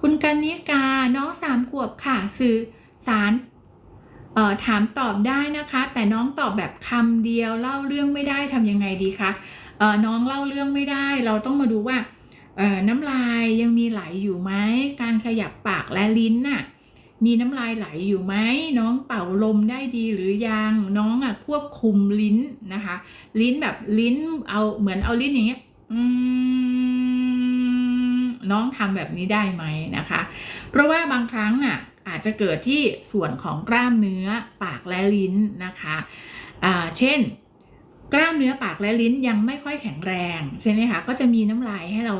คุณกันนิกาน้องสามขวบค่ะสื่อสารถามตอบได้นะคะ แต่น้องตอบแบบคำเดียวเล่าเรื่องไม่ได้ทำยังไงดีคะน้องเล่าเรื่องไม่ได้ เราต้องมาดูว่าน้ำลายยังมีไหลอยู่ไหมการขยับปากและลิ้นน่ะมีน้ำลายไหลอยู่ไหมน้องเป่าลมได้ดีหรือยังน้องอะควบคุมลิ้นนะคะ ลิ้นแบบลิ้นเอาเหมือนเอาลิ้นอย่างเงี้ยอืม น้องทำแบบนี้ได้ไหมนะคะ เพราะว่าบางครั้งน่ะอาจจะเกิดที่ส่วนของกล้ามเนื้อปากและลิ้นนะคะะเช่น กล้ามเนื้อปากและลิ้นยังไม่ค่อยแข็งแรงใช่ไหมคะก็จะมีน้ำลายให้เรา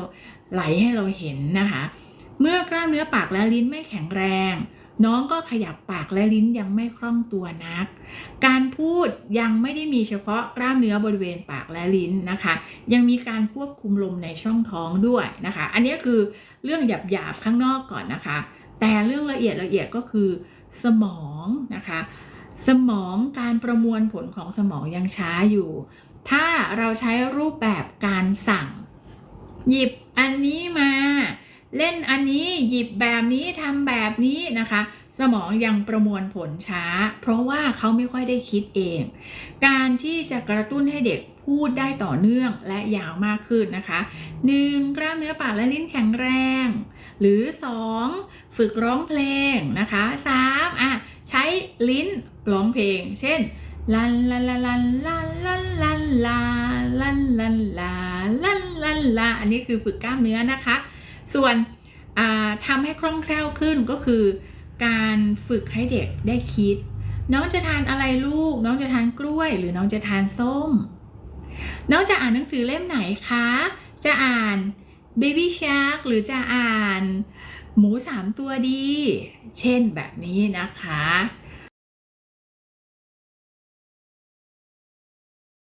ไหลให้เราเห็นนะคะ เมื่อกล้ามเนื้อปากและลิ้นไม่แข็งแรง น้องก็ขยับปากและลิ้นยังไม่คล่องตัวนัก การพูดยังไม่ได้มีเฉพาะกล้ามเนื้อบริเวณปากและลิ้นนะคะ ยังมีการควบคุมลมในช่องท้องด้วยนะคะ อันนี้คือเรื่องหยาบๆข้างนอกก่อนนะคะ แต่เรื่องละเอียดละเอียดก็คือสมองนะคะ สมองการประมวลผลของสมองยังช้าอยู่ ถ้าเราใช้รูปแบบการสั่ง หยิบอันนี้มา เล่นอันนี้หยิบแบบนี้ทำแบบนี้นะคะ สมองยังประมวลผลช้า เพราะว่าเขาไม่ค่อยได้คิดเอง การที่จะกระตุ้นให้เด็กพูดได้ต่อเนื่องและยาวมากขึ้นนะคะ 1. กล้ามเนื้อปากและลิ้นแข็งแรง หรือ 2. ฝึกร้องเพลงนะคะ 3. อะใช้ลิ้นร้องเพลง เช่นลันลันลันลันลันลันลันลาลันลันลาลันลันลาอันนี้คือฝึกกล้ามเนื้อนะคะ ส่วนอ่าทำให้คล่องแคล่วขึ้นก็คือ การฝึกให้เด็กได้คิด น้องจะทานอะไรลูก น้องจะทานกล้วย หรือน้องจะทานส้ม น้องจะอ่านหนังสือเล่มไหนคะ จะอ่าน Baby Shark หรือจะอ่านหมูสามตัวดี เช่นแบบนี้นะคะ